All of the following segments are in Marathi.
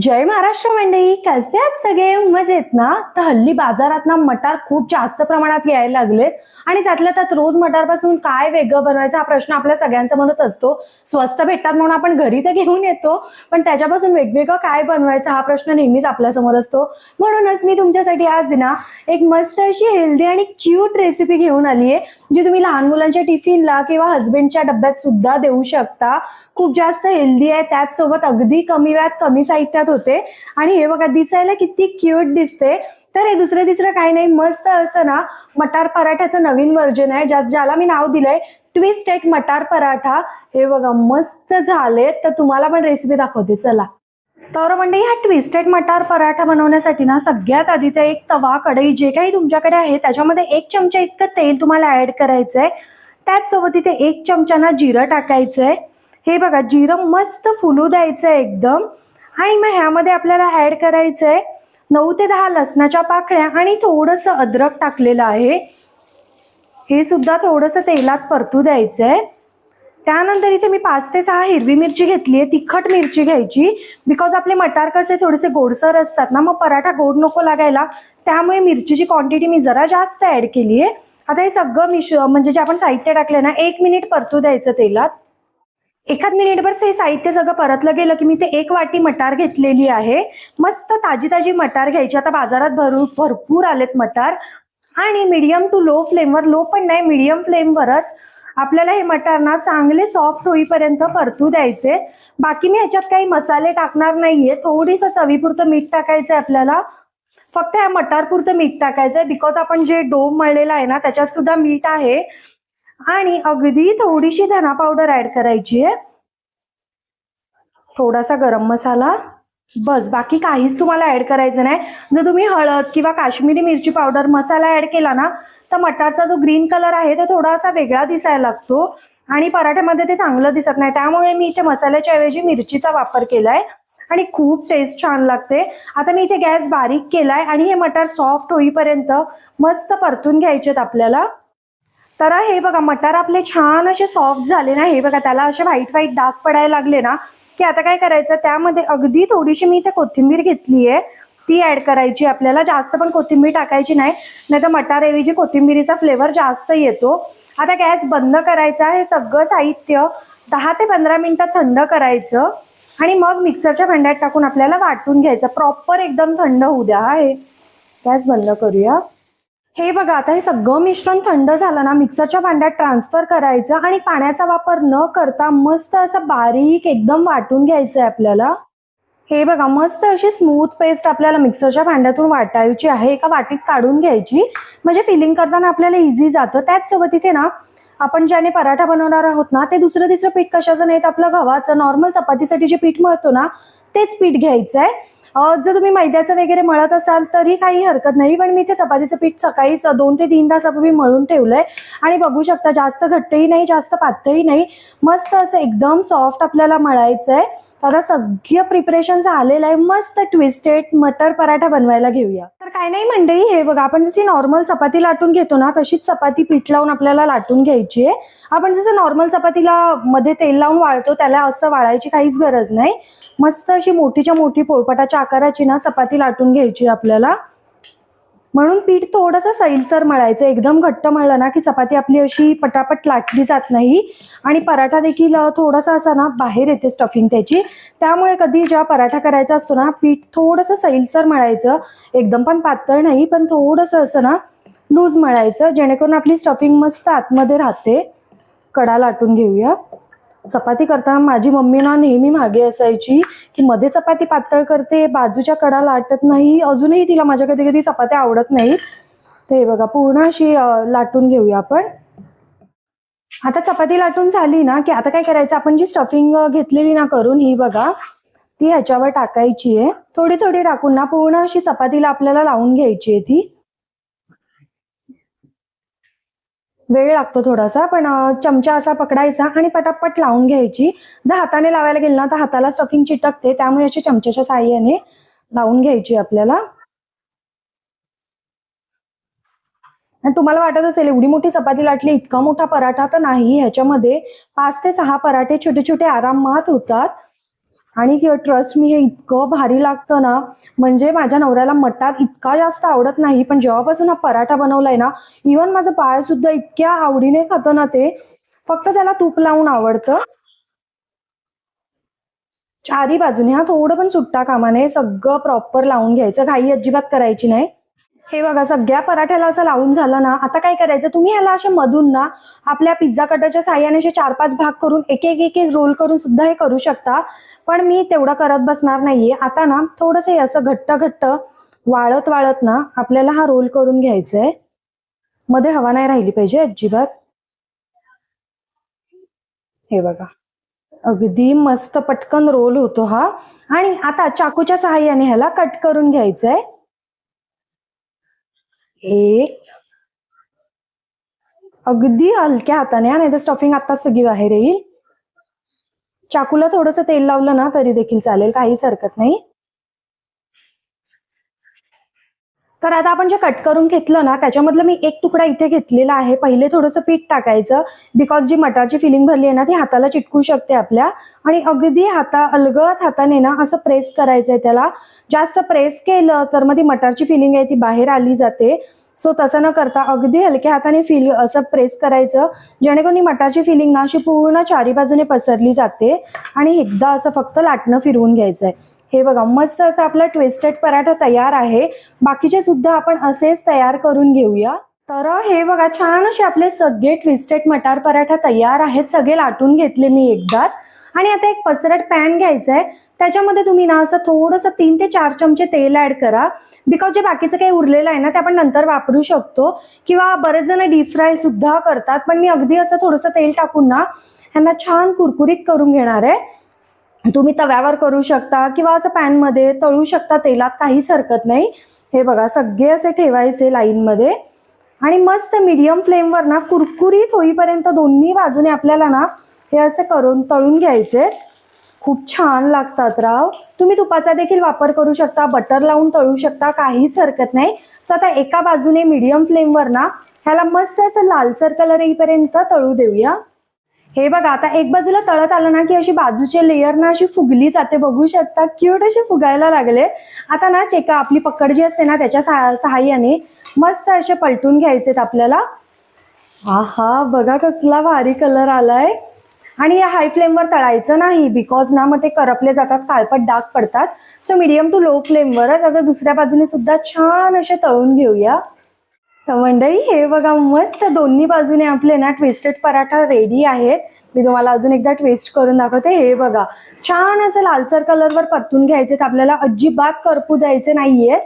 जय महाराष्ट्र मंडळी कसे आहेत सगळे? मजेत ना? तर हल्ली बाजारात ना मटार खूप जास्त प्रमाणात यायला लागलेत. आणि त्यातल्या त्यात रोज मटारपासून काय वेगळं बनवायचं हा प्रश्न आपल्या सगळ्यांसमोरच असतो. स्वस्त भेटतात म्हणून आपण घरी तर घेऊन येतो पण त्याच्यापासून वेगवेगळं काय बनवायचं हा प्रश्न नेहमीच आपल्यासमोर असतो. म्हणूनच मी तुमच्यासाठी आज ना एक मस्त अशी हेल्दी आणि क्यूट रेसिपी घेऊन आली आहे जी तुम्ही लहान मुलांच्या टिफिनला किंवा हस्बंडच्या डब्यात सुद्धा देऊ शकता. खूप जास्त हेल्दी आहे त्याचसोबत अगदी कमी वेळात कमी साहित्यात होते. आणि हे बघा दिसायला किती क्यूट दिसते. तर हे दुसरं तिसरं काही नाही मस्त असं ना मटार पराठ्याचं नवीन व्हर्जन आहे ज्यात ज्याला मी नाव दिलंय ट्विस्ट एक मटार पराठा. हे बघा मस्त झाले. तर तुम्हाला पण रेसिपी दाखवते. चला. तर म्हणजे ह्या ट्विस्टेड मटार पराठा बनवण्यासाठी ना सगळ्यात आधी ते एक तवा कढई जे काही तुमच्याकडे आहे त्याच्यामध्ये एक चमचा इतकं तेल तुम्हाला ऍड करायचंय. त्याचसोबत इथे एक चमचा ना जिरं टाकायचंय. हे बघा जिरं मस्त फुलू द्यायचं एकदम. आणि मग ह्यामध्ये आपल्याला ऍड करायचंय नऊ ते दहा लसणाच्या पाकळ्या आणि थोडंसं अद्रक टाकलेलं आहे. हे सुद्धा थोडंसं तेलात परतू द्यायचंय. त्यानंतर इथे मी पाच ते सहा हिरवी मिरची घेतली आहे तिखट मिरची घ्यायची. बिकॉज आपले मटार कसे थोडेसे गोडसर असतात ना मग पराठा गोड नको लागायला. त्यामुळे मिरचीची क्वांटिटी मी जरा जास्त ऍड केली आहे. आता हे सगळं मिश म्हणजे जे आपण साहित्य टाकलं ना एक मिनिट परतू द्यायचं तेलात. एखाद मिनिटभर हे साहित्य सगळं परतलं गेलं की मी ते एक वाटी मटार घेतलेली आहे. मस्त ताजी ताजी मटार घ्यायची. आता बाजारात भरू भरपूर आलेत मटार. आणि मीडियम टू लो फ्लेमवर लो पण नाही मीडियम फ्लेमवरच आपल्याला हे मटारना चांगले सॉफ्ट होईपर्यंत परतू द्यायचे. बाकी मी ह्याच्यात काही मसाले टाकणार नाहीये. थोडीस चवीपुरतं मीठ टाकायचंय आपल्याला. फक्त ह्या मटार पुरतं मीठ टाकायचंय. बिकॉज आपण जे डो मळलेला आहे ना त्याच्यात सुद्धा मीठ आहे. आणि अगदी थोडीशी धना पावडर ऍड करायची आहे थोडासा गरम मसाला. बस बाकी काहीच तुम्हाला ऍड करायचं नाही. जर तुम्ही हळद किंवा काश्मीरी मिरची पावडर मसाला ऍड केला ना तर मटारचा जो ग्रीन कलर आहे तो थोडासा वेगळा दिसायला लागतो आणि पराठ्यामध्ये ते चांगलं दिसत नाही. त्यामुळे मी इथे मसाल्याच्या ऐवजी मिरचीचा वापर केलाय आणि खूप टेस्ट छान लागते. आता मी इथे गॅस बारीक केलाय आणि हे मटार सॉफ्ट होईपर्यंत मस्त परतून घ्यायचेत आपल्याला. तर हे बघा मटार आपले छान असे सॉफ्ट झाले ना हे बघा त्याला असे व्हाईट व्हाईट डाग पडायला लागले ना की आता काय करायचं? त्यामध्ये अगदी थोडीशी मी इथे कोथिंबीर घेतली आहे ती ऍड करायची आपल्याला. जास्त पण कोथिंबीर टाकायची नाही. नाही तर मटारऐवजी कोथिंबीरीचा फ्लेवर जास्त येतो. आता गॅस बंद करायचा हे सगळं साहित्य दहा ते पंधरा मिनिटं थंड करायचं. आणि मग मिक्सरच्या भांड्यात टाकून आपल्याला वाटून घ्यायचं. प्रॉपर एकदम थंड होऊ द्या. हा हे गॅस बंद करूया. हे बघा आता हे सगळं मिश्रण थंड झालं ना मिक्सरच्या भांड्यात ट्रान्सफर करायचं आणि पाण्याचा वापर न करता मस्त असं बारीक एकदम वाटून घ्यायचं आहे आपल्याला. हे बघा मस्त अशी स्मूथ पेस्ट आपल्याला मिक्सरच्या भांड्यातून वाटायची आहे एका वाटीत काढून घ्यायची. म्हणजे फिलिंग करताना आपल्याला इझी जातं. त्याचसोबत इथे ना आपण ज्याने पराठा बनवणार आहोत ना ते दुसरं तिसरं पीठ कशाचं नाही तर आपलं गव्हाचं नॉर्मल चपातीसाठी जे पीठ मळतो ना तेच पीठ घ्यायचं आहे जर तुम्ही मैद्याचं वगैरे मळत असाल तरी काही हरकत नाही. पण मी ते चपातीचं पीठ सकाळीच दोन ते तीन तासापूर्वी मळून ठेवलंय. आणि बघू शकता जास्त घट्टही नाही जास्त पातळही नाही. मस्त असं एकदम सॉफ्ट आपल्याला मळायचं आहे आता सगळं प्रिपरेशन झालेलं आहे. मस्त ट्विस्टेड मटर पराठा बनवायला घेऊया. तर काय नाही मंडळी हे बघा आपण जशी नॉर्मल चपाती लाटून घेतो ना तशीच चपाती पीठ लावून आपल्याला लाटून घ्यायची आहे. आपण जसं नॉर्मल चपातीला मध्ये तेल लावून वाळतो त्याला असं वाळायची काहीच गरज नाही. मस्त अशी मोठीच्या मोठी पोळपाटाच्या आकाराची ना चपाती लाटून घ्यायची आपल्याला. म्हणून पीठ थोडंसं सैलसर मळायचं. एकदम घट्ट मळलं ना की चपाती आपली अशी पटापट लाटली जात नाही. आणि पराठा देखील थोडासा असा ना बाहेर येते स्टफिंग त्याची. त्यामुळे कधी जेव्हा पराठा करायचा असतो ना पीठ थोडंसं सैलसर मळायचं. एकदम पण पातळ नाही पण थोडंसं असं ना लूज मळायचं. जेणेकरून आपली स्टफिंग मस्त आतमध्ये राहते. कडा लाटून घेऊया. चपाती करताना माझी मम्मी ना नेहमी मागे असायची की मध्ये चपाती पातळ करते बाजूच्या कडा लाटत नाही अजूनही तिला माझ्या कधी कधी चपात्या आवडत नाहीत. ते बघा पूर्ण अशी लाटून घेऊया आपण. आता चपाती लाटून झाली ना की आता काय करायचं? आपण जी स्टफिंग घेतलेली ना करून ही बघा ती ह्याच्यावर टाकायची आहे. थोडी थोडी टाकून ना पूर्ण अशी चपातीला आपल्याला लावून घ्यायची आहे ती. वेळ लागतो थोडासा पण चमचा असा पकडायचा आणि पटापट लावून घ्यायची. जर हाताने लावायला गेलं ना तर हाताला स्टफिंग चिटकते त्यामुळे अशी चमच्याच्या साह्याने लावून घ्यायची आपल्याला. आणि तुम्हाला वाटत असेल एवढी मोठी चपाती लाटली इतका मोठा पराठा तर नाही ह्याच्यामध्ये पाच ते सहा पराठे छोटे छोटे आरामात होतात. आणि ट्रस्ट मी हे इतकं भारी लागतं ना म्हणजे माझ्या नवऱ्याला मटार इतका जास्त आवडत नाही पण जेव्हापासून हा पराठा बनवलाय ना इवन माझं बाळ सुद्धा इतक्या आवडीने खातं ना ते फक्त त्याला तूप लावून आवडतं. चारी बाजूने हा थोडं पण सुट्टा कामाने सगळं प्रॉपर लावून घ्यायचं घाई अजिबात करायची नाही. हे बघा सगळ्या पराठ्याला असं लावून झालं ना आता काय करायचं? तुम्ही ह्याला अशा मधून ना आपल्या पिझ्झा कटरच्या साह्याने असे चार पाच भाग करून एक एक एक एक रोल करून सुद्धा हे करू शकता. पण मी तेवढं करत बसणार नाहीये. आता ना थोडंसं हे असं घट्ट घट्ट वाळत वाळत ना आपल्याला हा रोल करून घ्यायचा आहे मध्ये हवा नाही राहिली पाहिजे अजिबात. हे बघा अगदी मस्त पटकन रोल होतो हा. आणि आता चाकूच्या सहाय्याने ह्याला कट करून घ्यायचंय. एक. अगदी हलक्या हाताने नाही तर स्टफिंग आताच सगळी बाहेर येईल. चाकूला थोडस तेल लावलं ना तरी देखील चालेल काहीच हरकत नाही. तर आता आपण जे कट करून घेतलं ना त्याच्यामधलं मी एक तुकडा इथे घेतलेला आहे. पहिले थोडंसं पीठ टाकायचं बिकॉज जी मटारची फिलिंग भरली आहे ना ती हाताला चिटकू शकते आपल्या. आणि अगदी हाता अलगत हाताने ना असं प्रेस करायचंय त्याला. जास्त प्रेस केलं तर मग ती मटारची फिलिंग आहे ती बाहेर आली जाते. सो तसं न करता अगदी हलक्या हाताने फिल असं प्रेस करायचं. जेणेकरून ही मटारची फिलिंग ना अशी पूर्ण चारी बाजूने पसरली जाते आणि एकदा असं फक्त लाटणं फिरवून घ्यायचंय. हे बघा मस्त असं आपला ट्विस्टेड पराठा तयार आहे. बाकीचे सुद्धा आपण असेच तयार करून घेऊया. तर हे बघा छान असे आपले सगळे ट्विस्टेड मटार पराठा तयार आहेत. सगळे लाटून घेतले मी एकदाच. आणि आता एक पसरट पॅन घ्यायचं आहे त्याच्यामध्ये तुम्ही ना असं थोडंसं तीन ते चार चमचे तेल ऍड करा. बिकॉज जे बाकीचं काही उरलेलं आहे ना ते आपण नंतर वापरू शकतो. किंवा बरेच जण डीप फ्राय सुद्धा करतात पण मी अगदी असं थोडंसं तेल टाकून ना ह्यांना छान कुरकुरीत करून घेणार आहे. तुम्ही तव्यावर करू शकता किंवा असं पॅनमध्ये तळू शकता तेलात काहीच हरकत नाही. हे बघा सगळे असे ठेवायचे लाईनमध्ये आणि मस्त मीडियम फ्लेमवर ना कुरकुरीत होईपर्यंत दोन्ही बाजूने आपल्याला ना हे असे करून तळून घ्यायचे. खूप छान लागतात राव. तुम्ही तुपाचा देखील वापर करू शकता बटर लावून तळू शकता काहीच हरकत नाही. सो आता एका बाजूने मीडियम फ्लेमवर ना ह्याला मस्त असं लालसर कलर येईपर्यंत तळू देऊया. हे बघा आता एक बाजूला तळत आलं ना की अशी बाजूचे लेयर ना अशी फुगली जाते. बघू शकता क्यूट अशी फुगायला लागले. आता ना चेका आपली पकड जी असते ना त्याच्या सहाय्याने मस्त असे पलटून घ्यायचेत आपल्याला. आहा बघा कसला भारी कलर आलाय. आणि या हाय फ्लेमवर तळायचं नाही. बिकॉज ना मग ते करपले जातात काळपट डाग पडतात. सो मीडियम टू लो फ्लेमवरच आता दुसऱ्या बाजूने सुद्धा छान असे तळून घेऊया. तर मंडई हे बघा मस्त दोन्ही बाजूने आपले ना ट्विस्टेड पराठा रेडी आहेत. मी तुम्हाला अजून एकदा ट्विस्ट करून दाखवते. हे बघा छान असं लालसर कलरवर परतून घ्यायचे आपल्याला अजिबात करपू द्यायचे नाहीये.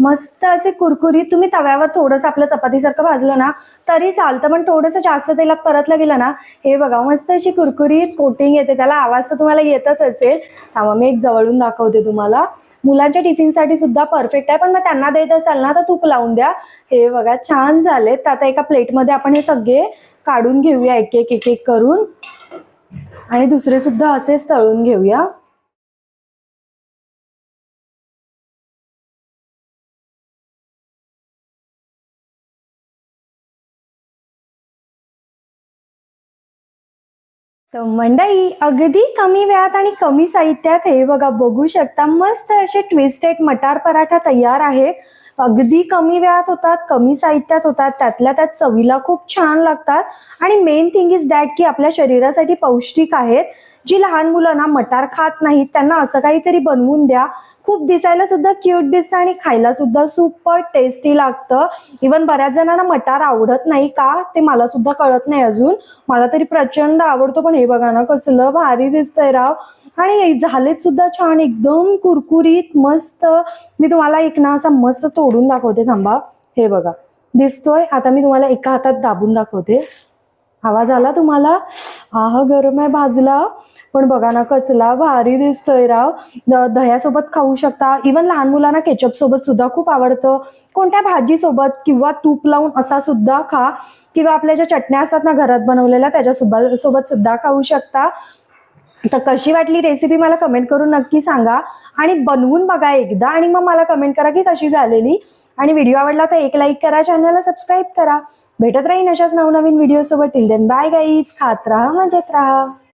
मस्त असे कुरकुरीत तुम्ही तव्यावर थोडंसं आपलं चपातीसारखं भाजलं ना तरी चालतं. पण थोडंसं जास्त तेलात परतलं गेलं ना हे बघा मस्त अशी कुरकुरीत कोटिंग येते. त्याला आवाज तर तुम्हाला येतच असेल. थांबा मी एक जवळून दाखवते तुम्हाला. मुलांच्या टिफिनसाठी सुद्धा परफेक्ट आहे. पण मग त्यांना देत असाल ना तर तूप लावून द्या. हे बघा छान झालेत तर आता एका प्लेटमध्ये आपण हे सगळे काढून घेऊया एक एक एक एक करून. आणि दुसरे सुद्धा असेच तळून घेऊया. तर मंडई अगदी कमी वेळात आणि कमी साहित्यात हे बघा बघू शकता मस्त असे ट्विस्टेड मटार पराठा तयार आहे अगदी कमी वेळात होतात कमी साहित्यात होतात त्यातल्या त्यात चवीला खूप छान लागतात. आणि मेन थिंग इज दॅट की आपल्या शरीरासाठी पौष्टिक आहेत. जी लहान मुलं ना मटार खात नाहीत त्यांना असं काहीतरी बनवून द्या. खूप दिसायला सुद्धा क्यूट दिसतं आणि खायला सुद्धा सुपर टेस्टी लागतं. इवन बऱ्याच जणांना मटार आवडत नाही का? ते मला सुद्धा कळत नाही अजून. मला तरी प्रचंड आवडतो पण हे बघा ना कसलं भारी दिसतंय राव. आणि झालेत सुद्धा छान एकदम कुरकुरीत मस्त. मी तुम्हाला एक ना असा मस्त तोडून दाखवते थांबा. हे बघा. दिसतोय आता मी तुम्हाला एका हातात दाबून दाखवते. आवाज आला तुम्हाला? आह गरम आहे भाजला. पण बघा ना कचला भारी दिसतोय राव. दह्यासोबत खाऊ शकता. इवन लहान मुलांना केचप सोबत सुद्धा खूप आवडतं. कोणत्या भाजीसोबत किंवा तूप लावून असा सुद्धा खा. किंवा आपल्या ज्या चटण्या असतात ना घरात बनवलेल्या त्याच्या सोबत सुद्धा खाऊ शकता. तर कशी वाटली रेसिपी मला कमेंट करून नक्की सांगा. आणि बनवून बघा एकदा आणि मग मला कमेंट करा की कशी झालेली. आणि व्हिडिओ आवडला तर एक लाईक करा चॅनलला सबस्क्राईब करा. भेटत राहीन अशाच नवनवीन व्हिडिओ सोबत. टिल देन बाय गाईज खात राहा मजेत राहा.